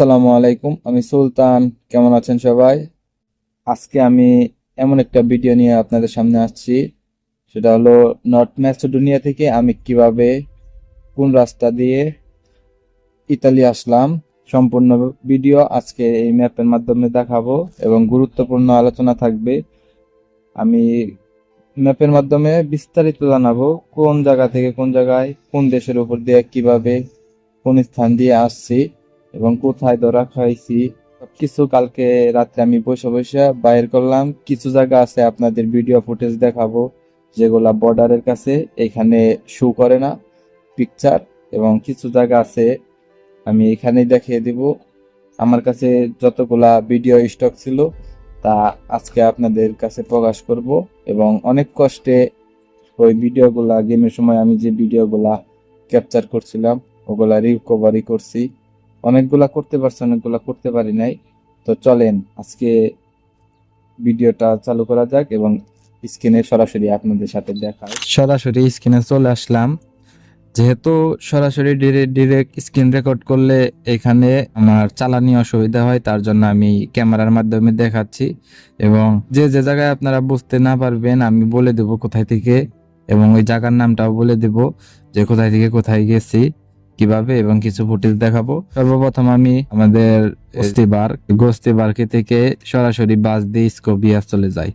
আসসালামু আলাইকুম, আমি সুলতান। কেমন আছেন সবাই? আজকে আমি এমন একটা ভিডিও নিয়ে আপনাদের সামনে আসছি। সেটা হলো নর্থ ম্যাসেডোনিয়া থেকে আমি কীভাবে কোন রাস্তা দিয়ে ইতালি আসলাম সম্পূর্ণ ভিডিও আজকে এই ম্যাপের মাধ্যমে দেখাবো এবং গুরুত্বপূর্ণ আলোচনা থাকবে। আমি ম্যাপের মাধ্যমে বিস্তারিত জানাব কোন জায়গা থেকে কোন জায়গায় কোন দেশের উপর দিয়ে কীভাবে কোন স্থান দিয়ে আসছি। এবং কোথায় ধরা খাইছি, সবকিছু কালকে রাত্রে আমি বসে বসে বাইর করলাম। কিছু জায়গা আছে আপনাদের ভিডিও ফুটেজ দেখাবো, যেগুলা বর্ডারের কাছে, এখানে শো করে না পিকচার এবং কিছু জায়গা আছে, আমি এখানেই দেখিয়ে দিব। আমার কাছে যতগুলা ভিডিও স্টক ছিল, তা আজকে আপনাদের কাছে প্রকাশ করব, এবং অনেক কষ্টে ওই ভিডিওগুলা গেমের সময় আমি যে ভিডিওগুলা ক্যাপচার করছিলাম, ওগুলা রিকভারি করছি। অনেকগুলা করতে পারছি, অনেকগুলা করতে পারি নাই। তো চলেন, আজকে ভিডিওটা চালু করা যাক এবং স্ক্রিনে সরাসরি আপনাদের সাথে দেখা সরাসরি স্ক্রিনে চলে আসলাম। যেহেতু সরাসরি ডিরেক্ট স্ক্রিন রেকর্ড করলে এখানে আমার চালানি অসুবিধা হয়, তার জন্য আমি ক্যামেরার মাধ্যমে দেখাচ্ছি। এবং যে যে জায়গায় আপনারা বুঝতে না পারবেন, আমি বলে দেব কোথায় থেকে এবং ওই জায়গার নামটাও বলে দেব যে কোথায় থেকে কোথায় গেছি। কীভাবে এবং কিছু ফুটেজ দেখাবো। সর্বপ্রথম আমি আমাদের গোস্তিবার গোস্তিবারকে থেকে সরাসরি বাস দিয়ে স্কোপিয়া চলে যাই।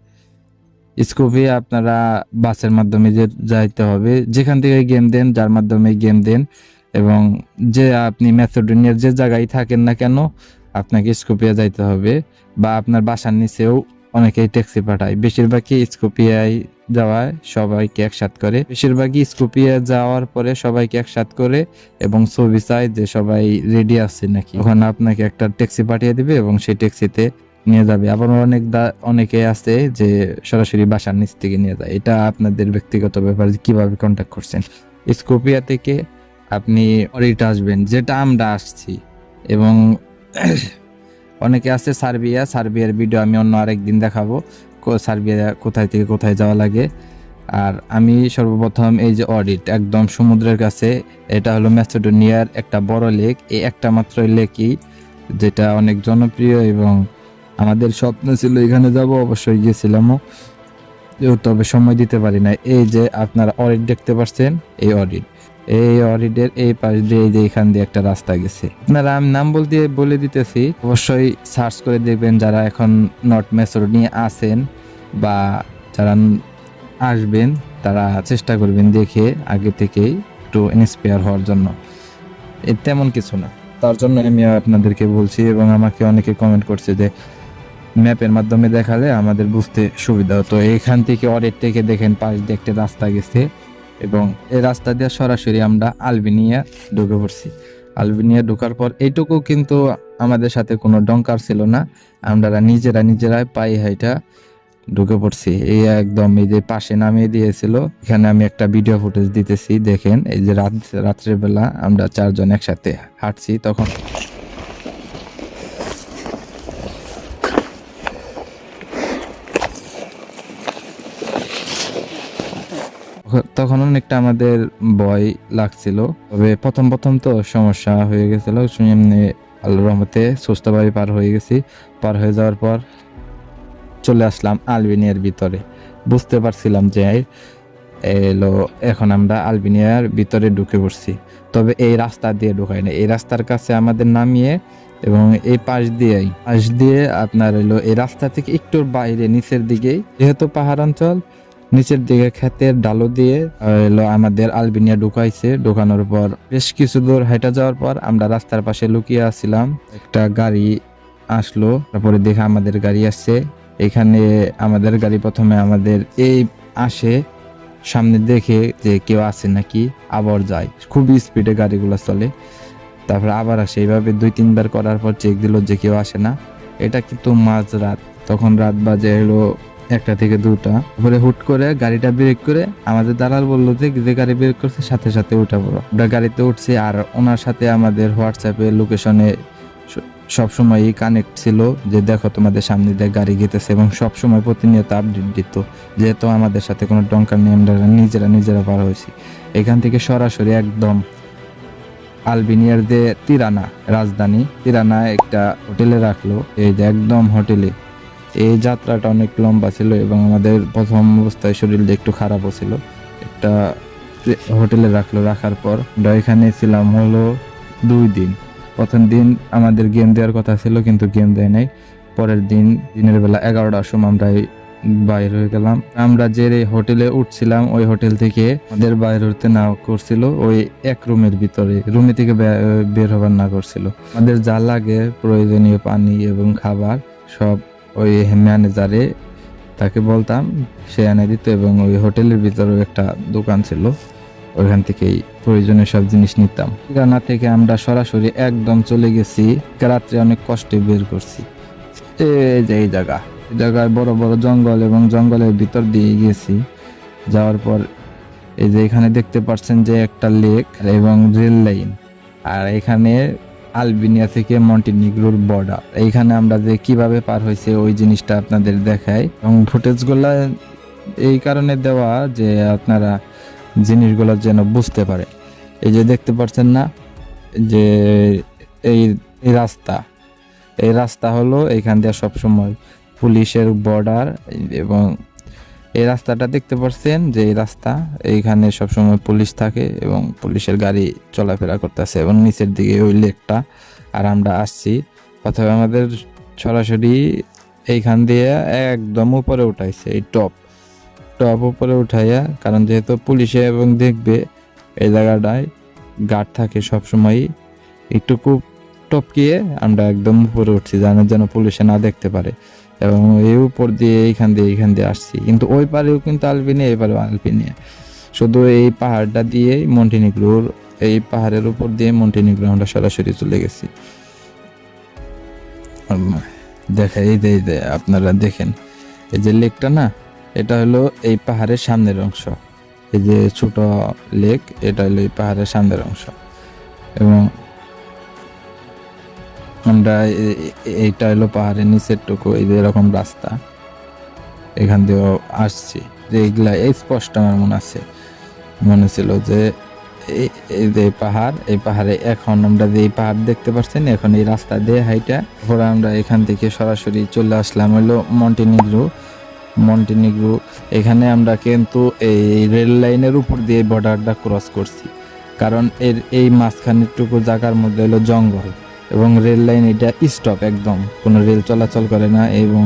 স্কোপিয়া আপনারা বাসের মাধ্যমে যে যাইতে হবে যেখান থেকে গেম দেন যার মাধ্যমে গেম দেন এবং যে আপনি ম্যাথোডোনিয়ার যে জায়গায় থাকেন না কেন আপনাকে স্কোপিয়া যাইতে হবে বা আপনার বাসার নিচেও অনেকেই ট্যাক্সি পাঠায়। বেশিরভাগই স্কোপিয়ায় যাওয়ায় সবাইকে একসাথ করে। বেশিরভাগই স্কোপিয়া যাওয়ার পরে সবাইকে একসাথ করে এবং ছবি চায় যে সবাই রেডি আছে নাকি। ওখানে আপনাকে একটা ট্যাক্সি পাঠিয়ে দিবে এবং সেই ট্যাক্সিতে নিয়ে যাবে। আবার অনেক অনেকে আছে যে সরাসরি বাসার নিচ থেকে নিয়ে যায়। এটা আপনাদের ব্যক্তিগত ব্যাপার কীভাবে কন্ট্যাক্ট করছেন। স্কোপিয়া থেকে আপনি অরিটা আসবেন, যেটা আমরা আসছি। এবং অনেকে আছে সার্বিয়া, সার্বিয়ার ভিডিও আমি অন্য আরেকদিন দেখাবো। সার্বিয়া কোথায় থেকে কোথায় যাওয়া লাগে। আর আমি সর্বপ্রথম এই যে অডিট একদম সমুদ্রের কাছে, এটা হলো ম্যাসেডোনিয়ার একটা বড় লেক এই একটা মাত্র লেকই যেটা অনেক জনপ্রিয় এবং আমাদের স্বপ্ন ছিল এখানে যাব, অবশ্যই গিয়েছিলামও তবে সময় দিতে পারি না এই যে আপনারা অডিট দেখতে পাচ্ছেন এই অডিট এই অডিটের এই পাশ দিয়ে এই যে এখান দিয়ে একটা রাস্তা গেছে। আপনারা আমি নাম বলতে বলে দিতেছি, অবশ্যই সার্চ করে দেখবেন যারা এখন নর্থ নিয়ে আছেন বা যারা আসবেন, তারা চেষ্টা করবেন দেখে আগে থেকেই একটু ইন্সপায়ার হওয়ার জন্য। এ তেমন কিছু না। তার জন্য আমি আপনাদেরকে বলছি এবং আমাকে অনেকে কমেন্ট করছে যে ম্যাপের মাধ্যমে দেখালে আমাদের বুঝতে সুবিধা হতো। এখান থেকে অডিট থেকে দেখেন পাশ দিয়ে একটা রাস্তা গেছে। এবং এই রাস্তা দিয়ে সরাসরি আমরা আলবেনিয়া ঢুকে পড়ছি। আলবেনিয়া ঢোকার পর এইটুকু কিন্তু আমাদের সাথে কোনো ডঙ্কার ছিল না। আমরা নিজেরা নিজেরাই পাই হাইটা ঢুকে পড়ছি। এই একদম এই যে পাশে নামিয়ে দিয়েছিল। এখানে আমি একটা ভিডিও ফুটেজ দিতেছি, দেখেন। এই যে রাত রাত্রের বেলা আমরা চারজন একসাথে হাঁটছি তখন। তখন অনেকটা আমাদের ভয় লাগছিল। তবে প্রথম প্রথম তো সমস্যা হয়ে গেছিল। এমনি আল্লাহ রহমতে সুস্থভাবে পার হয়ে গেছি। পার হয়ে যাওয়ার পর চলে আসলাম আলবেনিয়ার ভিতরে। বুঝতে পারছিলাম যে এলো, এখন আমরা আলবেনিয়ার ভিতরে ঢুকে পড়ছি। তবে এই রাস্তা দিয়ে ঢুকাই না এই রাস্তার কাছে আমাদের নামিয়ে এবং এই পাশ দিয়েই, পাশ দিয়ে আপনার এলো, এই রাস্তা থেকে একটু বাইরে, নিচের দিকেই। যেহেতু পাহাড় অঞ্চল নিচের দিকে ক্ষেতের ডালো দিয়ে এলো আমাদের আলবেনিয়া ঢুকাইছে। ঢুকানোর পর বেশ কিছু দূর হেঁটে যাওয়ার পর আমরা রাস্তার পাশে লুকিয়ে আসছিলাম একটা গাড়ি আসলো, তারপরে দেখে আমাদের গাড়ি আসছে। এখানে আমাদের গাড়ি প্রথমে আমাদের এই আসে, সামনে দেখে যে কেউ আছে নাকি, আবার যায়। খুবই স্পিডে গাড়িগুলো চলে। তারপরে আবার আসে। এইভাবে দুই, তিনবার করার পর চেক দিল যে কেউ আসে না। এটা কিন্তু মাঝ রাত। তখন রাত বাজে এলো একটা থেকে দুটা। তারপরে হুট করে গাড়িটা ব্রেক করে আমাদের দালাল বলল যে যে গাড়ি ব্রেক করছে সাথে সাথে উঠা পড়ো। আমরা গাড়িতে উঠছি আর ওনার সাথে আমাদের হোয়াটসঅ্যাপে লোকেশনে সবসময়ই কানেক্ট ছিল যে, দেখো তোমাদের সামনে দিয়ে গাড়ি গেতেছে এবং সবসময় প্রতিনিয়ত আপডেট দিত, যেহেতু আমাদের সাথে কোনো টঙ্কার নিয়ে আমরা নিজেরা নিজেরা পার হয়েছি। এখান থেকে সরাসরি একদম আলবেনিয়ার যে তিরানা রাজধানী, তিরানা একটা হোটেলে রাখল। এই যে একদম হোটেলে এই যাত্রাটা অনেক লম্বা ছিল এবং আমাদের প্রথম অবস্থায় শরীরটা একটু খারাপও ছিল। একটা হোটেলে রাখল, রাখার পর আমরা এখানে ছিলাম হলো দুই দিন। প্রথম দিন আমাদের গেম দেওয়ার কথা ছিল কিন্তু গেম দেয় নাই। পরের দিন দিনের বেলা এগারোটার সময় আমরা বাইর হয়ে গেলাম। আমরা যে হোটেলে উঠছিলাম, ওই হোটেল থেকে আমাদের বাইর হতে না করছিল, ওই এক রুমের ভিতরে, রুমে থেকে বের হবার না করছিল। আমাদের যা লাগে প্রয়োজনীয় পানি এবং খাবার সব ওই ম্যানেজারে তাকে বলতাম, সে এনে দিত এবং ওই হোটেলের ভিতরেও একটা দোকান ছিল। ওইখান থেকেই প্রয়োজনীয় সব জিনিস নিতাম। রান্না থেকে আমরা সরাসরি একদম চলে গেছি। রাত্রে অনেক কষ্টে বের করছি। এই যে এই জায়গা। এই জায়গায় বড় বড় জঙ্গল এবং জঙ্গলের ভিতর দিয়ে গেছি। যাওয়ার পর এই যে এখানে দেখতে পাচ্ছেন যে একটা লেক এবং রেল লাইন। আর এখানে আলবেনিয়া থেকে মন্টিনিগ্রোর বর্ডার এইখানে আমরা যে কীভাবে পার হয়েছে ওই জিনিসটা আপনাদের দেখাই। এবং ফুটেজগুলা এই কারণে দেওয়া যে আপনারা জিনিসগুলো যেন বুঝতে পারে। এই যে দেখতে পাচ্ছেন না, যে এই রাস্তা। এই রাস্তা হলো এইখান দিয়ে সবসময় পুলিশের বর্ডার এবং এই রাস্তাটা দেখতে পাচ্ছেন যে এই রাস্তা, এইখানে সবসময় পুলিশ থাকে এবং পুলিশের গাড়ি চলাফেরা করতেছে এবং নিচের দিকে ওই লেকটা। আর আমরা আসছি, অথবা আমাদের সরাসরি এইখান দিয়ে একদম উপরে উঠাইছে, এই টপ। টপ উপরে উঠাইয়া, কারণ যেহেতু পুলিশে এবং দেখবে এই জায়গাটায় গার্ড থাকে সবসময়ই, একটু খুব টপকিয়ে আমরা একদম উপরে উঠছি, যেন যেন পুলিশে না দেখতে পারে। এবং এই উপর দিয়ে এইখান দিয়ে এইখান দিয়ে আসছি। কিন্তু ওই পারেও কিন্তু আলবিনিয়া এই পারেও আলবিনিয়া শুধু এই পাহাড়টা দিয়ে মন্টিনিগ্রোর, এই পাহাড়ের উপর দিয়ে মন্টিনিগ্রো আমরা সরাসরি চলে গেছি। দেখা এই যে, আপনারা দেখেন, এই যে লেকটা না, এটা হলো এই পাহাড়ের সামনের অংশ। এই যে ছোট লেক, এটা হলো এই পাহাড়ের সামনের অংশ। এবং আমরা এইটা হলো পাহাড়ের নিচের টুকু, এই যে এরকম রাস্তা। এখান দিয়েও আসছি। যে এইগুলা এই স্পষ্ট আমার মনে আছে। মনে ছিল যে এই যে পাহাড়, এই পাহাড়ে এখন আমরা যে পাহাড় দেখতে পাচ্ছেন এখন এই রাস্তা দিয়ে হাইটা। পরে আমরা এখান থেকে সরাসরি চলে আসলাম হলো মন্টিনিগ্রো। মন্টিনিগ্রো, এখানে আমরা কিন্তু এই রেল লাইনের উপর দিয়ে বর্ডারটা ক্রস করছি। কারণ এর, এই মাঝখানেরটুকু জায়গার মধ্যে হলো জঙ্গল। এবং রেল লাইন এটা স্টপ একদম। কোনো রেল চলাচল করে না এবং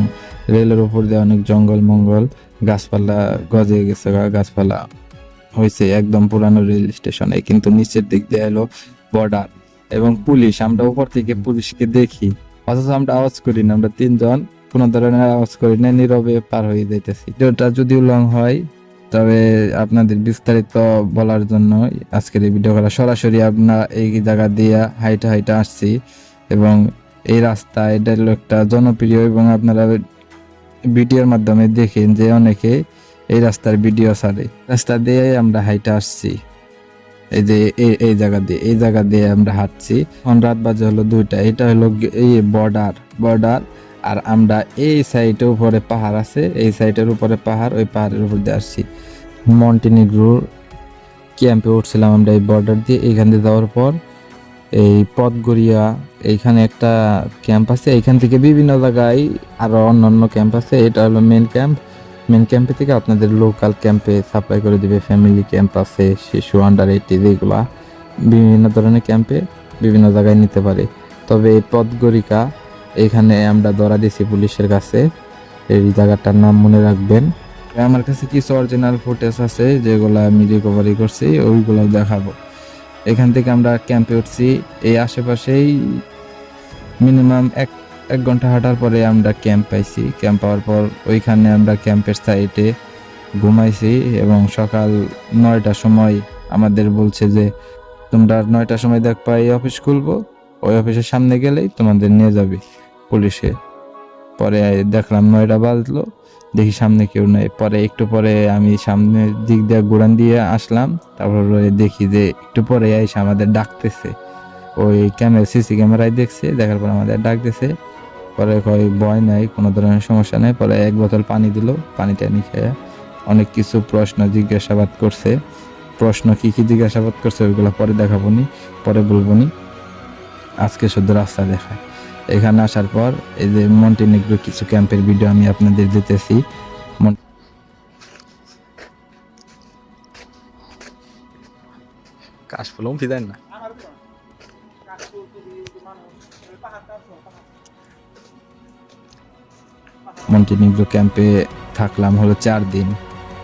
রেলের উপর দিয়ে অনেক জঙ্গল মঙ্গল গাছপালা গজে গেছে, গাছপালা হয়েছে একদম পুরানো রেল স্টেশনে, কিন্তু নিচের দিক দিয়ে এলো বর্ডার এবং পুলিশ। আমরা উপর থেকে পুলিশকে দেখি, অথচ আমরা আওয়াজ করি না। আমরা তিনজন কোনো ধরনের আওয়াজ করি না, নীরবে পার হয়ে যাইতেছি। ভিডিওটা যদিও লং হয় তবে আপনাদের বিস্তারিত বলার জন্য আজকের এই ভিডিও করা সরাসরি আপনার এই জায়গা দিয়ে হাইটা হাইটা আসছি এবং এই রাস্তা এটা হলো একটা জনপ্রিয় এবং আপনারা ভিডিওর মাধ্যমে দেখেন যে অনেকে এই রাস্তার ভিডিও ছাড়ে। রাস্তা দিয়ে আমরা হাইটা আসছি। এই যে এই জায়গা দিয়ে, এই জায়গা দিয়ে আমরা হাঁটছি। এখন রাত বাজে হলো দুইটা, এটা হলো এই বর্ডার বর্ডার আর আমরা এই সাইডের উপরে পাহাড় আছে, এই সাইডের উপরে পাহাড়, ওই পাহাড়ের উপর দিয়ে আসছি। মন্টিনিগ্রোর ক্যাম্পে উঠছিলাম আমরা এই বর্ডার দিয়ে। এইখান দিয়ে যাওয়ার পর এই পথগড়িয়া এইখানে একটা ক্যাম্প আছে। এইখান থেকে বিভিন্ন জায়গায় আরও অন্যান্য ক্যাম্প আছে। এটা হলো মেন ক্যাম্প মেন ক্যাম্পে থেকে আপনাদের লোকাল ক্যাম্পে সাপ্লাই করে দিবে। ফ্যামিলি ক্যাম্প আছে, শিশু আন্ডার এইটি যেগুলা বিভিন্ন ধরনের ক্যাম্পে বিভিন্ন জায়গায় নিতে পারে। তবে এই পথগরিকা এখানে আমরা ধরা দিছি পুলিশের কাছে। এই জায়গাটার নাম মনে রাখবেন। আমার কাছে কিছু অরিজিনাল ফুটেজ আছে, যেগুলো আমি রিকভারি করছি ওইগুলো দেখাবো। এখান থেকে আমরা ক্যাম্পে উঠছি। এই আশেপাশেই মিনিমাম এক এক ঘণ্টা হাঁটার পরে আমরা ক্যাম্প পাইছি। ক্যাম্প পাওয়ার পর ওইখানে আমরা ক্যাম্পের সাইডে ঘুমাইছি এবং সকাল নয়টার সময় আমাদের বলছে যে, তোমরা নয়টার সময় দেখ পাই অফিস খুলবো। ওই অফিসের সামনে গেলেই তোমাদের নিয়ে যাবে পুলিশে। পরে দেখলাম নয়টা বাজলো, দেখি সামনে কেউ নেই। পরে একটু পরে আমি সামনের দিক দিয়ে গোড়ান দিয়ে আসলাম, তারপর দেখি যে একটু পরে এসে আমাদের ডাকতেছে। ওই ক্যামেরা, সিসি ক্যামেরায় দেখছে, দেখার পর আমাদের ডাকতেছে। পরে কয়, ভয় নাই, কোনো ধরনের সমস্যা নেই। পরে এক বোতল পানি দিল পানি টানি খেয়ে অনেক কিছু প্রশ্ন জিজ্ঞাসাবাদ করছে। প্রশ্ন কি কি জিজ্ঞাসাবাদ করছে ওইগুলো পরে দেখাবো নি, পরে বলব নি। আজকে শুধু রাস্তা দেখায়। এখানে আসার পর এই যে মন্টিনিগ্রো কিছু ক্যাম্পের ভিডিও আমি আপনাদের দিতেছি। মন- কাশফুলও ফিদেন না। মন্টিনিগ্রো ক্যাম্পে থাকলাম হলো চার দিন।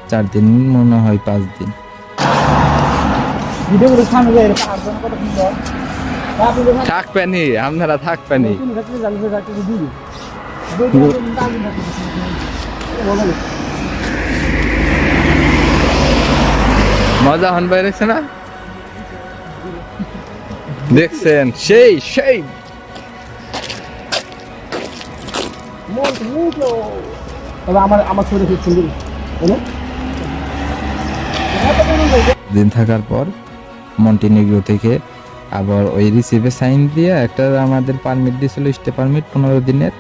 চার দিন মনে হয় পাঁচ দিন। ভিডিওগুলো সামনে থাকবেনি আপনারা থাকবেনি মজা হন দেখছে না? দেখছেন, সেই সেই। দিন থাকার পর মন্টিনিগ্রো থেকে আবার ওই রিসিভে সাইন দিয়ে একটা আমাদের পারমিট দিয়েছিল স্টে পারমিট পনেরো দিনের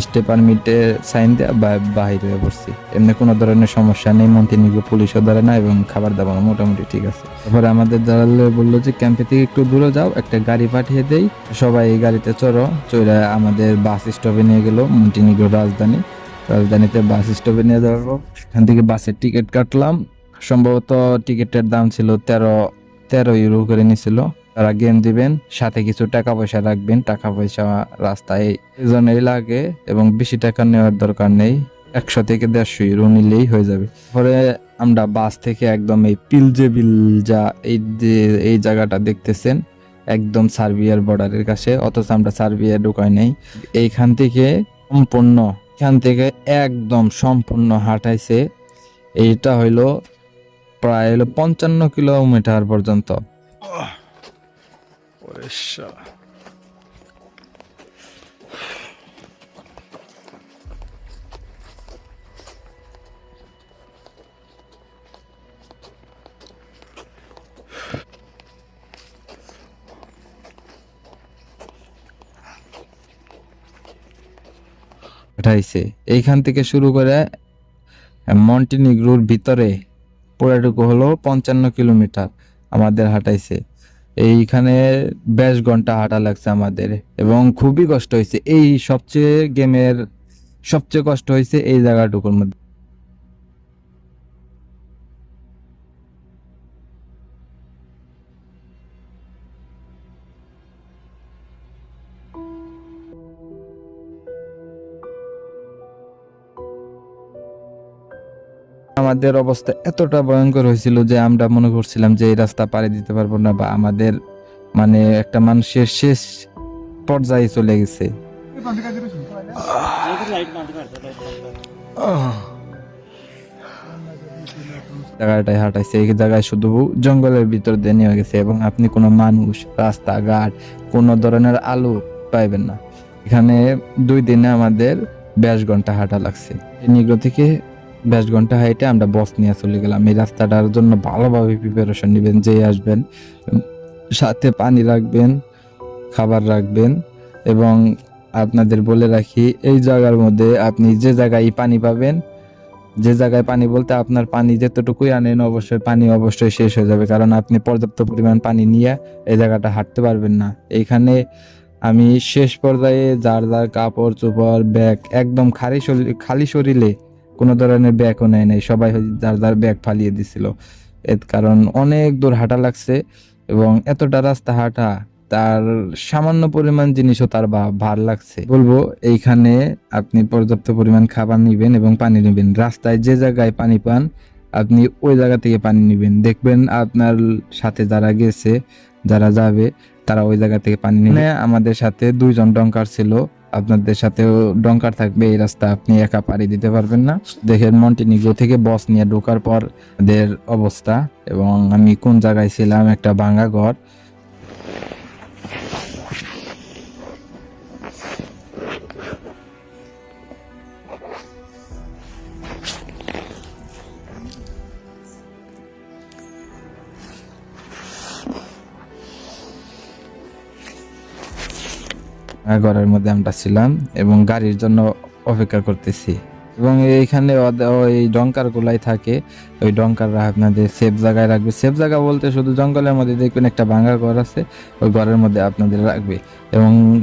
স্টে পারমিটে সাইন দিয়ে বা- বাহির হয়ে পড়ছি এমনি কোনো ধরনের সমস্যা নেই মন্টিনিগ্রো পুলিশও ধরে না এবং খাবার দাবার মোটামুটি ঠিক আছে। তারপরে আমাদের দাঁড়ালে বলল যে, ক্যাম্পে থেকে একটু দূরে যাও, একটা গাড়ি পাঠিয়ে দেই। সবাই এই গাড়িতে চড়ো। চড়ে আমাদের বাস স্টপে নিয়ে গেল মন্টিনিগ্রো রাজধানী। রাজধানীতে বাস স্টপে নিয়ে যাব এখান থেকে বাসের টিকিট কাটলাম। সম্ভবত টিকিটের দাম ছিল তেরো তেরো ইউরো করে নিছিল। তারা গেম দিবেন, সাথে কিছু টাকা পয়সা রাখবেন, টাকা পয়সা রাস্তায় এই জন্যই লাগে এবং বেশি টাকা নেওয়ার দরকার নেই। একশো থেকে দেড়শো ইউরো নিলেই হয়ে যাবে। পরে আমরা বাস থেকে একদম এই পিলজেবিল যা এই যে, এই জায়গাটা দেখতেছেন, একদম সার্বিয়ার বর্ডারের কাছে, অথচ আমরা সার্বিয়া ঢুকাই নেই। এইখান থেকে সম্পূর্ণ, এখান থেকে একদম সম্পূর্ণ হাঁটাইছে। এইটা হইল প্রায় হলো পঞ্চান্ন কিলোমিটার পর্যন্ত। হাঁটাইছে এইখান থেকে শুরু করে মন্টিনিগ্রোর ভিতরে পুরাটুকু হলো পঞ্চান্ন কিলোমিটার আমাদের হাঁটাইছে। এইখানে বেশ ঘণ্টা হাঁটা লাগছে আমাদের এবং খুবই কষ্ট হয়েছে। এই সবচেয়ে গেমের সবচেয়ে কষ্ট হয়েছে এই জায়গাটুকুর মধ্যে। আমাদের অবস্থা এতটা ভয়ঙ্কর হয়েছিল যে আমরা মনে করছিলাম যে এই রাস্তা পাড়ি দিতে পারব না বা আমাদের মানে একটা মানুষের শেষ পর্যায়ে চলে গেছে। জায়গাটায় হাঁটাইছে, এই জায়গায় শুধু জঙ্গলের ভিতর দিয়ে নিয়ে গেছে এবং আপনি কোনো মানুষ, রাস্তাঘাট, কোনো ধরনের আলো পাইবেন না। এখানে দুই দিনে আমাদের বেশ ঘণ্টা হাঁটা লাগছে। নিগ্রো থেকে বেশ ঘণ্টা হাইটে আমরা বস নিয়ে চলে গেলাম। এই রাস্তাটার জন্য ভালোভাবে প্রিপারেশন নেবেন যে আসবেন সাথে পানি রাখবেন, খাবার রাখবেন, এবং আপনাদের বলে রাখি, এই জায়গার মধ্যে আপনি যে জায়গায় পানি পাবেন, যে জায়গায় পানি বলতে আপনার পানি যতটুকুই আনেন, অবশ্যই পানি অবশ্যই শেষ হয়ে যাবে, কারণ আপনি পর্যাপ্ত পরিমাণ পানি নিয়ে এই জায়গাটা হাঁটতে পারবেন না। এইখানে আমি শেষ পর্যায়ে যার যার কাপড় চোপড় ব্যাগ, একদম খালি শরীর, খালি শরীরে কোনো ধরনের ব্যাগও নেয় নাই। সবাই যার যার ব্যাগ ফালিয়ে দিছিল। এর কারণ অনেক দূর হাঁটা লাগছে এবং এতটা রাস্তা হাঁটা তার সামান্য পরিমাণ জিনিসও তার ভার লাগছে। বলব এইখানে আপনি পর্যাপ্ত পরিমাণ খাবার নিবেন এবং পানি নেবেন। রাস্তায় যে জায়গায় পানি পান আপনি ওই জায়গা থেকে পানি নেবেন। দেখবেন আপনার সাথে যারা গেছে যারা যাবে তারা ওই জায়গা থেকে পানি নেবে। আমাদের সাথে দুইজন ডঙ্কার ছিল। আপনাদের সাথেও ডঙ্কার থাকবে, এই রাস্তা আপনি একা পাড়ি দিতে পারবেন না। দেখেন মন্টিনিগ্রো থেকে বস নিয়ে ঢোকার পর এদের অবস্থা এবং আমি কোন জায়গায় ছিলাম, একটা ভাঙ্গা ঘর। ঘরের মধ্যে আমরা ছিলাম এবং গাড়ির জন্য অপেক্ষা করতেছি। এবং এইখানে ওই ডঙ্কার গুলাই থাকে, ওই ডঙ্কাররা আপনাদের সেফ জায়গায় রাখবে। সেফ জায়গা বলতে শুধু জঙ্গলের মধ্যে দেখবেন একটা ভাঙা ঘর আছে, ওই ঘরের মধ্যে আপনাদের রাখবে। এবং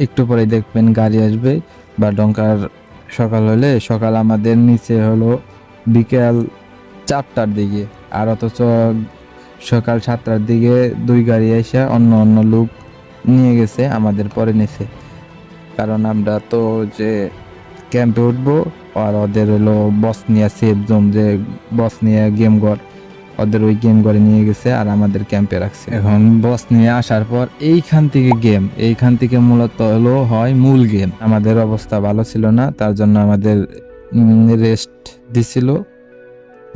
একটু পরে দেখবেন গাড়ি আসবে বা ডঙ্কার সকাল হলে, সকাল আমাদের নিচে হলো বিকেল চারটার দিকে। আর অথচ সকাল সাতটার দিকে দুই গাড়ি এসে অন্য অন্য লোক নিয়ে গেছে, আমাদের পরে নিছে। কারণ আমরা তো যে ক্যাম্পে উঠবো, আর ওদের হলো বস নিয়ে সেফ জোন যে বস নিয়ে গেম ঘর, ওদের ওই গেম ঘরে নিয়ে গেছে আর আমাদের ক্যাম্পে রাখছে। এখন বস নিয়ে আসার পর এইখান থেকে গেম এইখান থেকে মূলত হলো হয় মূল গেম আমাদের অবস্থা ভালো ছিল না, তার জন্য আমাদের রেস্ট দিছিল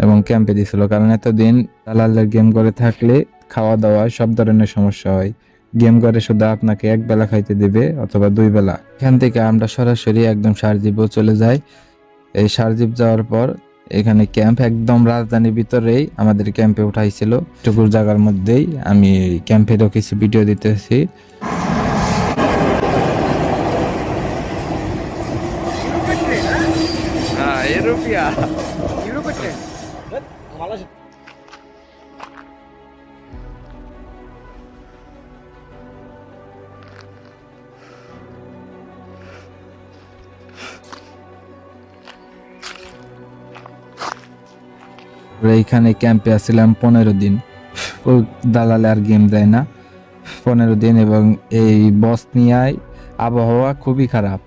এবং ক্যাম্পে দিছিল। কারণ এতদিন দালালের গেম করে থাকলে খাওয়া দাওয়া সব ধরনের সমস্যা হয়। গেম করে শুধু আপনাকে এক বেলা খাইতে দিবে অথবা দুই বেলা। এখান থেকে আমরা সরাসরি একদম সারজিবও চলে যাই। এই সারজিব যাওয়ার পর এখানে ক্যাম্প একদম রাজধানীর ভিতরেই আমাদের ক্যাম্পে উঠাইছিল। টুকুর জায়গার মধ্যেই আমি ক্যাম্পেরও কিছু ভিডিও দিতেছি। এরোপিয়া আমরা এইখানে ক্যাম্পে আসছিলাম পনেরো দিন। ও দালালে আর গেম দেয় না। পনেরো দিন এবং এই বস বসনিয়ায় আবহাওয়া খুবই খারাপ।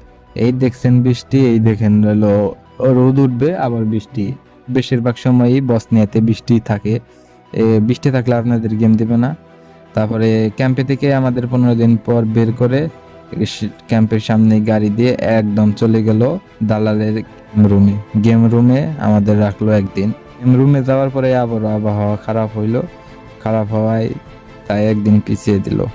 এই দেখছেন বৃষ্টি, এই দেখেন হলো রোদ উঠবে, আবার বৃষ্টি। বেশিরভাগ সময়ই বস বসনিয়াতে বৃষ্টি থাকে। বৃষ্টি থাকলে আপনাদের গেম দেবে না। তারপরে ক্যাম্পে থেকে আমাদের পনেরো দিন পর বের করে ক্যাম্পের সামনে গাড়ি দিয়ে একদম চলে গেল দালালের রুমে। গেম রুমে আমাদের রাখল একদিন। রুমে যাওয়ার পরে আবার আবহাওয়া খারাপ হইল। খারাপ হওয়ায় তাই একদিন পিছিয়ে দিল।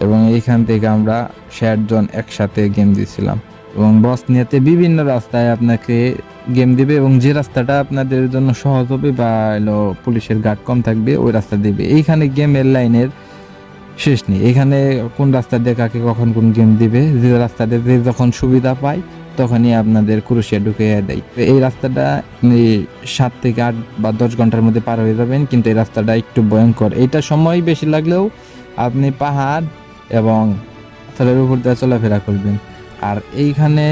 এবং এইখান থেকে আমরা ষাট জন একসাথে গেম দিয়েছিলাম এবং বস বসনিয়াতে বিভিন্ন রাস্তায় আপনাকে গেম দিবে এবং যে রাস্তাটা আপনাদের জন্য সহজ হবে বা হলো পুলিশের গার্ড কম থাকবে, ওই রাস্তা দিবে। এইখানে গেমের লাইনের শেষ নেই। এখানে কোন রাস্তা দিয়ে কাকে কখন কোন গেম দিবে, যে রাস্তাতে যে যখন সুবিধা পায় তখনই আপনাদের কুরুশিয়া ঢুকিয়ে দেয়। এই রাস্তাটা আপনি সাত থেকে আট বা দশ ঘণ্টার মধ্যে পার হয়ে যাবেন, কিন্তু এই রাস্তাটা একটু ভয়ঙ্কর। এইটা সময় বেশি লাগলেও আপনি পাহাড় এবং পাথরের উপর দিয়ে চলাফেরা করবেন। আর এইখানে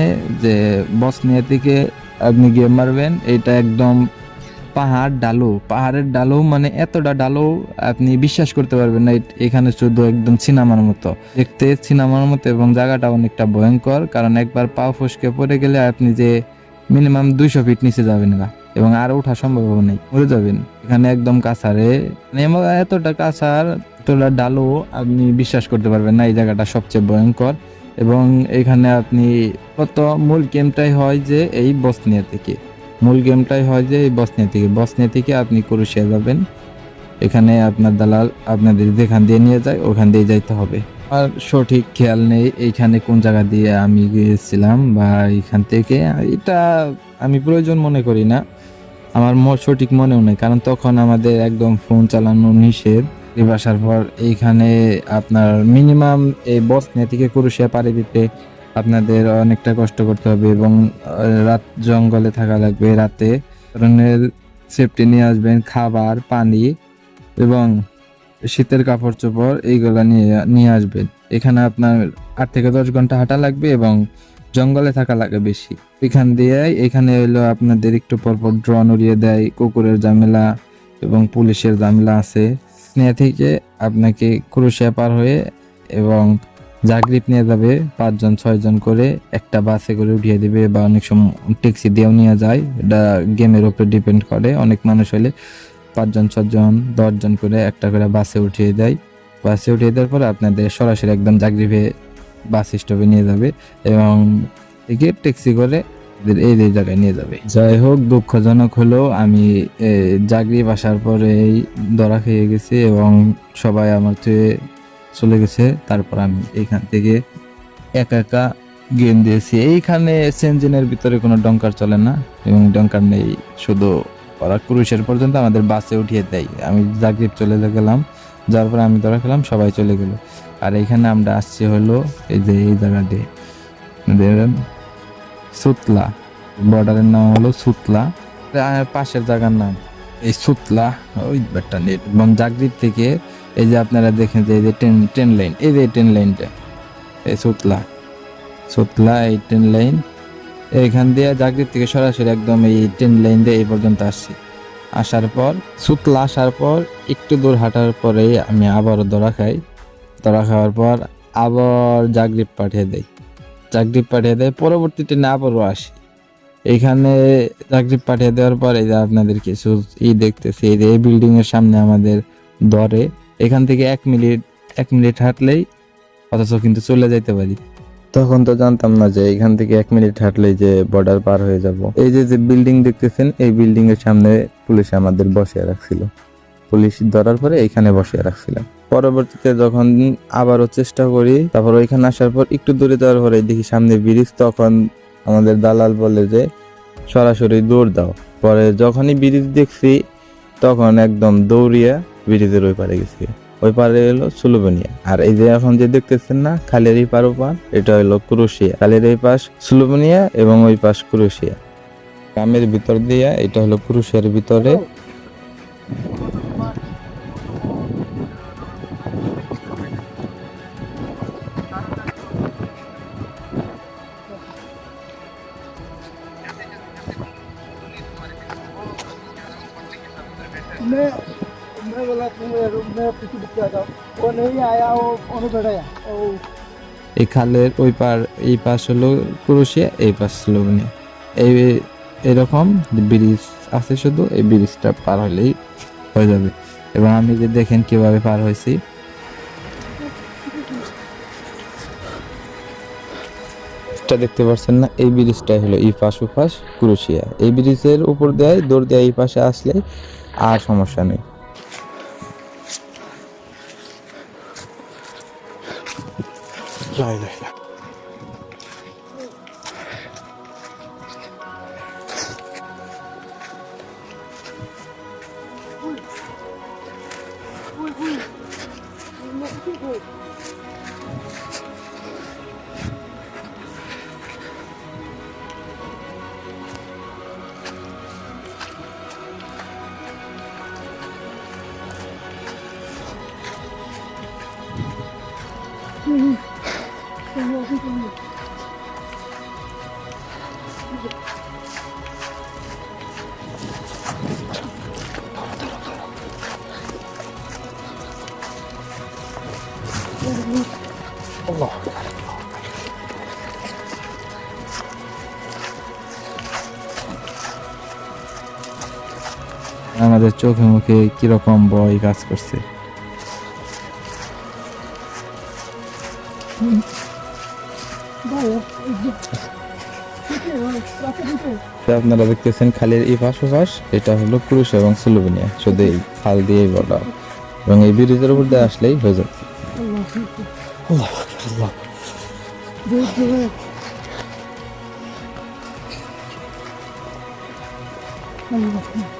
যে বসনিয়া থেকে আপনি গেম মারবেন এটা একদম পাহাড় ডালো। পাহাড়ের ডালো মানে এতটা ডালো আপনি বিশ্বাস করতে পারবেন না এখানে শুধু একদম সিনেমার মতো। দেখতে সিনেমার মতো এবং জায়গাটা অনেকটা ভয়ঙ্কর, কারণ একবার পা ফসকে পড়ে গেলে আপনি যে মিনিমাম দুইশো ফিট নিচে যাবেন না এবং আর ওঠা সম্ভব নেই, মরে যাবেন। এখানে একদম কাছারে মানে এতটা কাছার এতটা ডালো আপনি বিশ্বাস করতে পারবেন না, এই জায়গাটা সবচেয়ে ভয়ঙ্কর। এবং এখানে আপনি, কত মূল গেমটাই হয় যে এই বসনিয়া থেকে। মূল গেমটাই হয় যে এই বসনিয়া থেকে। বসনিয়া থেকে আপনি ক্রুশিয়া যাবেন। এখানে আপনার দালাল আপনাদের যেখান দিয়ে নিয়ে যায়, ওখান দিয়ে যাইতে হবে। আর সঠিক খেয়াল নেই এইখানে কোন জায়গা দিয়ে আমি গিয়েছিলাম বা এখান থেকে। এটা আমি প্রয়োজন মনে করি না। আমার সঠিক মনেও নেই। কারণ তখন আমাদের একদম ফোন চালানো নিষেধ। বাসার পর এইখানে আপনার মিনিমাম এই বসনিয়া থেকে ক্রুশিয়া পাড়ি দিতে আপনাদের অনেকটা কষ্ট করতে হবে এবং রাত জঙ্গলে থাকা লাগবে রাতে। ধরনের সেফটি নিয়ে আসবেন, খাবার, পানি এবং শীতের কাপড় চোপড় এইগুলা নিয়ে নিয়ে আসবেন। এখানে আপনার আট থেকে দশ ঘণ্টা হাঁটা লাগবে এবং জঙ্গলে থাকা লাগে বেশি। এখান দিয়ে, এখানে হলো আপনাদের একটু পরপর ড্রন উড়িয়ে দেয়, কুকুরের ঝামেলা এবং পুলিশের ঝামেলা আছে। স্নেহ থেকে আপনাকে ক্রুশিয়া পার হয়ে এবং জাগরিপ নিয়ে যাবে পাঁচজন ছয়জন করে একটা বাসে করে উঠিয়ে দিবে বা অনেক সময় ট্যাক্সি দিয়েও নিয়ে যায়। এটা গেমের উপরে ডিপেন্ড করে। অনেক মানুষ হলে পাঁচজন ছজন দশজন করে একটা করে বাসে উঠিয়ে দেয়। বাসে উঠিয়ে দেওয়ার পরে আপনাদের সরাসরি একদম জাগরিপে বাস স্টপে নিয়ে যাবে এবং থেকে ট্যাক্সি করে এই এই জায়গায় নিয়ে যাবে। যাই হোক দুঃখজনক হলেও আমি এ, জাগরিপ আসার পরেই ধরা খেয়ে গেছি এবং সবাই আমার চেয়ে চলে গেছে। তারপর আমি এখান থেকে একা একা গেম দিয়েছি। এইখানে সেঞ্জিনের ভিতরে কোনো ডঙ্কার চলে না এবং ডঙ্কার নেই। শুধু ওরা ক্রুশের পর্যন্ত আমাদের বাসে উঠিয়ে দেয়। আমি জাগরিপ চলে গেলাম। যার পরে আমি ধরা খেলাম, সবাই চলে গেল। আর এইখানে আমরা আসছি হলো এই যে এই জায়গা দিয়ে সুতলা। বর্ডারের নাম হলো সুতলা। পাশের জায়গার নাম এই সুতলা। ওই ব্যাটটা নেট এবং জাগদ্বীপ থেকে এই যে আপনারা দেখেন যে এই যে ট্রেন ট্রেন লাইন এই যে ট্রেন লাইনটা এই সুতলা সুতলা, এই ট্রেন লাইন এইখান দিয়ে জাগদ্বীপ থেকে সরাসরি একদম এই ট্রেন লাইন দিয়ে এই পর্যন্ত আসছি। আসার পর, সুতলা আসার পর, একটু দূর হাঁটার পরে আমি আবারও দড়া খাই। দড়া খাওয়ার পর আবার জাগদ্বীপ পাঠিয়ে দেয় জাগদ্বীপ পাঠিয়ে দেয় পরবর্তী ট্রেনে আবারও আসি। এইখানে জাগদ্বীপ পাঠিয়ে দেওয়ার পর এই যে আপনাদের কিছু ই দেখতেছি, এই যে এই বিল্ডিংয়ের সামনে আমাদের দরে এখান থেকে এক মিনিট এক মিনিট হাঁটলেই অথচ কিন্তু চলে যাইতে পারি। তখন তো জানতাম না যে এখান থেকে এক মিনিট হাঁটলেই যে বর্ডার পার হয়ে যাব। এই যে যে বিল্ডিং দেখতেছেন, এই বিল্ডিং এর সামনে পুলিশ আমাদের বসিয়ে রাখছিল। পুলিশ ধরার পরে এখানে বসিয়ে রাখছিলাম। পরবর্তীতে যখন আবারও চেষ্টা করি, তারপর ওইখানে আসার পর একটু দূরে যাওয়ার পরে দেখি সামনে ব্রিজ, তখন আমাদের দালাল বলে যে, সরাসরি দৌড় দাও। পরে যখনই ব্রিজ দেখছি, তখন একদম দৌড়িয়া ব্রিজের ওই পারে গেছি। ওই পারে এলো সুলোভেনিয়া। আর এই যে এখন যে দেখতেছেন না, খালের এই পার ওপার, এটা হলো ক্রোশিয়া। খালের এই পাশ সুলোভেনিয়া এবং ওই পাশ ক্রোশিয়া। গ্রামের ভিতর দিয়া এটা হলো ক্রোশিয়ার ভিতরে। मैं मैं बोला तुम मैं पीछे दिख जाता वो नहीं आया वो उन्होंने बैठाया वो এই খালের ওই পার এই পাশ হলো ক্রোশিয়া এই পাশ স্লোভেনিয়া এই এরকম ব্রিজ আছে শুধু এই ব্রিজটা পার হলেই হয়ে যাবে এবং আমি যে দেখেন কিভাবে পার হয়েছি এটা দেখতে পাচ্ছেন না এই ব্রিজটাই হলো এই পাশ ও পাশ ক্রোশিয়া এই ব্রিজের উপর দেয় দৌড় দেয় এই পাশে আসলে আর সমস্যা নেই 我不去 আমাদের চোখে মুখে কীরকম ভয় কাজ করছে। আপনারা দেখতেছেন খালের এই পাশ পাশ এটা হলো পুরুষ এবং স্লোভেনিয়া শুধু এই খাল দিয়ে বর্ডার এবং এই ব্রিজের উপর দিয়ে আসলেই হয়ে যাচ্ছে भाई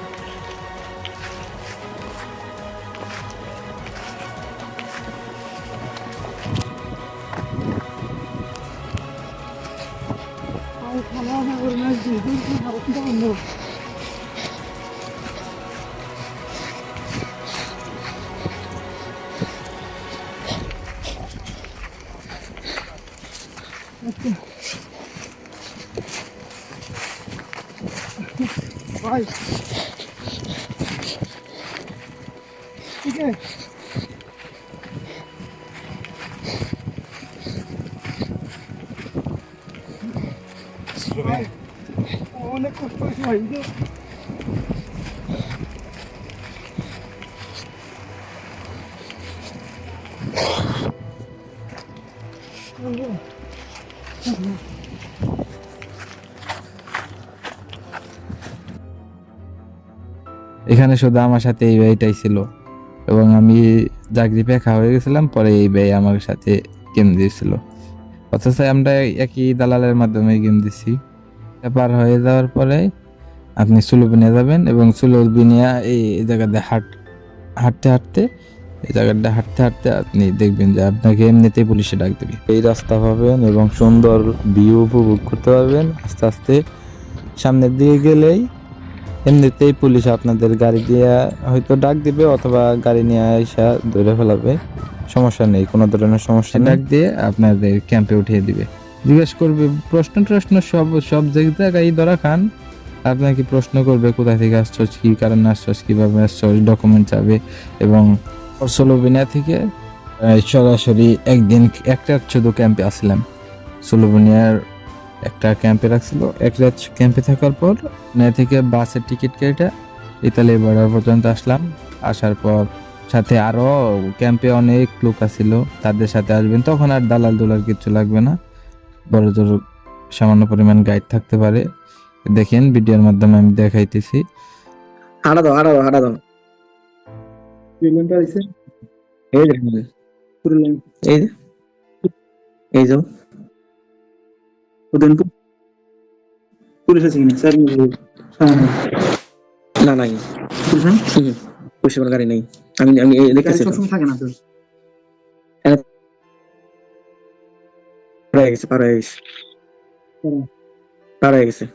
এখানে শুধু আমার সাথে এই ভাইটাই ছিল এবং আমি চাকরি পেখা হয়ে গেছিলাম, পরে এই ভাই আমার সাথে গেম দিয়েছিল অথচ আমরা একই দালালের মাধ্যমে গেম দিছি। পার হয়ে যাওয়ার পরে আপনি সুলুবিনিয়া যাবেন এবং সুলুবিনিয়া এই জায়গাতে হাঁট, হাঁটতে হাঁটতে, এই জায়গাটা হাঁটতে হাঁটতে আপনি দেখবেন যে আপনাকে এমনিতেই পুলিশে ডাক দেবে। এই রাস্তা পাবেন এবং সুন্দর ভিউ উপভোগ করতে পারবেন। আস্তে আস্তে সামনের দিকে গেলেই এমনিতেই পুলিশ আপনাদের গাড়ি দিয়ে হয়তো ডাক দিবে অথবা গাড়ি নিয়ে আইসা ধরে ফেলাবে। সমস্যা নেই কোনো ধরনের সমস্যা ডাক দিয়ে আপনাদের ক্যাম্পে উঠিয়ে দিবে। জিজ্ঞেস করবে প্রশ্ন টশ্ন সব সব জায়গায় ধরা খান আপনাকে প্রশ্ন করবে কোথা থেকে আসছো কি কারণে আসছো কীভাবে আসছো ডকুমেন্ট চাবে এবং সোলোভেনিয়া থেকে সরাসরি একদিন এক রাত শুধু ক্যাম্পে আসলাম। সোলোভেনিয়ার একটা ক্যাম্পে রাখছিল এক রাত ক্যাম্পে থাকার পর না থেকে বাসের টিকিট কেটে ইতালি বর্ডার পর্যন্ত আসলাম। আসার পর সাথে আরও ক্যাম্পে অনেক লোক আছিল তাদের সাথে আসবেন। তখন আর দালাল দুলাল কিছু লাগবে না। বড় জোর সামান্য পরিমাণ গাইড থাকতে পারে। দেখেন ভিডিওর মাধ্যমে আমি দেখাইতেছি। হাঁটা দাও হাঁটা দাও হাঁটা দাও। এই যে এই এই যাও ওদের পুলিশ আছে কিনা? স্যার না নাই। পুলিশ গাড়ি নেই। আমি আমি দেখতেছি। থাকে না তো? পার হয়ে গেছে পার হয়ে গেছে। পার হয়ে গেছে।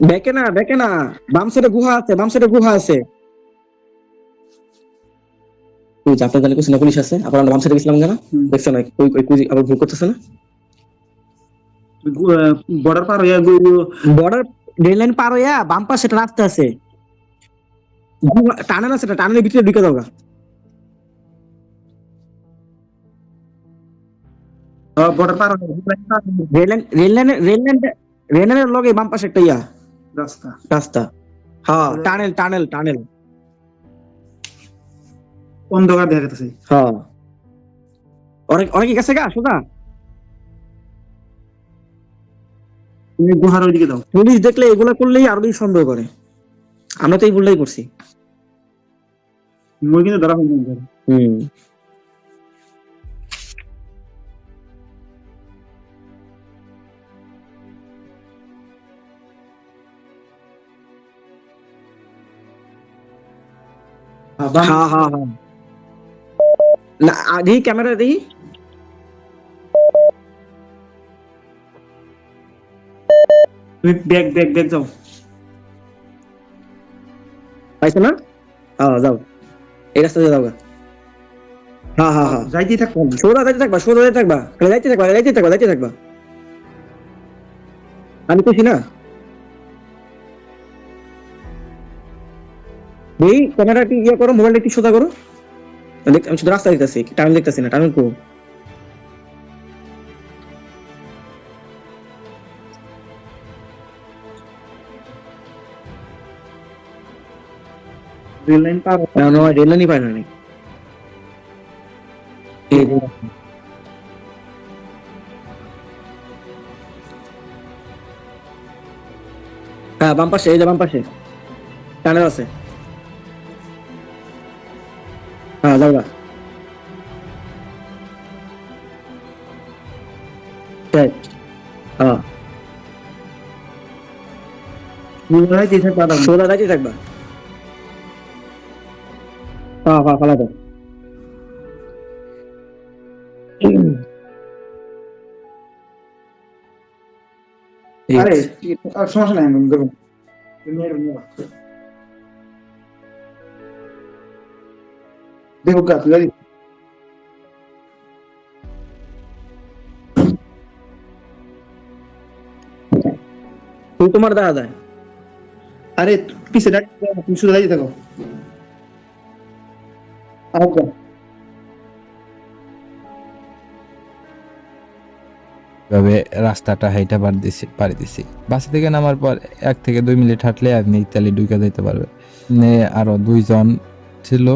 ব্যাকে না ব্যাকে না। বাম সাইডে গুহা আছে বাম সাইডে গুহা আছে। আপনার গালে পুলিশ আছে? আবার আমরা বাম সাইডে গেছিলাম না হুম। দেখছ না? ওই ওই কুজি আবার ভুল করতেছে না? বর্ডার পার হইয়া বর্ডার রেল লাইন পার হইয়া বাম পাশে একটা রাস্তা আছে। টানেল আছে টানেলের ভিতরে ঢুকে দাও। বর্ডার পার হইয়া রেল লাইন রেল লাইনের রেল লাইন রেল লাইনের লগে বাম পাশে একটা ইয়া। রাস্তা। রাস্তা। হ্যাঁ। Tunnel tunnel tunnel. অন্ধকার দেখা যাচ্ছে হ্যাঁ। অনেক অনেকে গেছে গা সোজা। তুমি গুহার ওইদিকে দাও। পুলিশ দেখলে এগুলা করলেই আরও বেশি সন্দেহ করে। আমরা তো এই ভুলটাই করছি। মই কিন্তু ধরা হয়নি। হুম। হ্যাঁ হ্যাঁ হ্যাঁ না আ- দেখি ক্যামেরা দেখি। তুমি ব্যাগ ব্যাগ ব্যাগ যাও। পাইছো না? হ্যাঁ যাও। এই রাস্তা যাও হ্যাঁ হ্যাঁ হ্যাঁ যাইতেই থাকো সোজা যাইতে থাকবা সোজা যাইতে থাকবা। যাইতে থাকবা যাইতে থাকবা যাইতে থাকবা। আমি খুশি না? এই ক্যামেরাটি ইয়ে করো মোবাইলটা একটু সোজা করো। আমি শুধু রাস্তা দেখতেছি টানেল দেখতেছি না টানেল কো। রেল লাইন পার না না রেল লাইনই না নি। এই যে হ্যাঁ বাম পাশে এই যে বাম পাশে টানেল আছে হ্যাঁ যাও। ঠিক। হ্যাঁ সোজা যাইতে থাকবা হ্যাঁ ফালা দাও আরে সমস্যা নাই দেবো। দেখো তোমার যায় আরে পিছে দাঁড়িয়ে তুমি শুধু দাঁড়িয়ে থাকো। গা। এভাবে রাস্তাটা পার দিছি দিছি। থেকে নামার পর এক থেকে দুই মিনিট হাঁটলে আপনি ইতালি ঢুকে যেতে পারবে আরও দুইজন ছিল,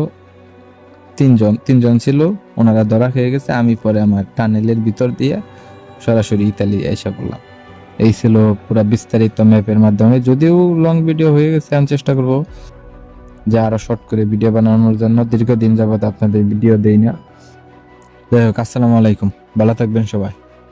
তিনজন তিনজন ছিল, ওনারা ধরা খেয়ে গেছে, আমি পরে আমার টানেলের ভিতর দিয়ে সরাসরি ইতালি এসে পড়লাম। এই ছিল পুরো বিস্তারিত ম্যাপের মাধ্যমে। যদিও লং ভিডিও হয়ে গেছে, আমি চেষ্টা করব যে আরও শর্ট করে ভিডিও বানানোর জন্য দীর্ঘদিন যাবত আপনাদের ভিডিও দেই না। যাই হোক, আসসালামু আলাইকুম। ভালো থাকবেন সবাই।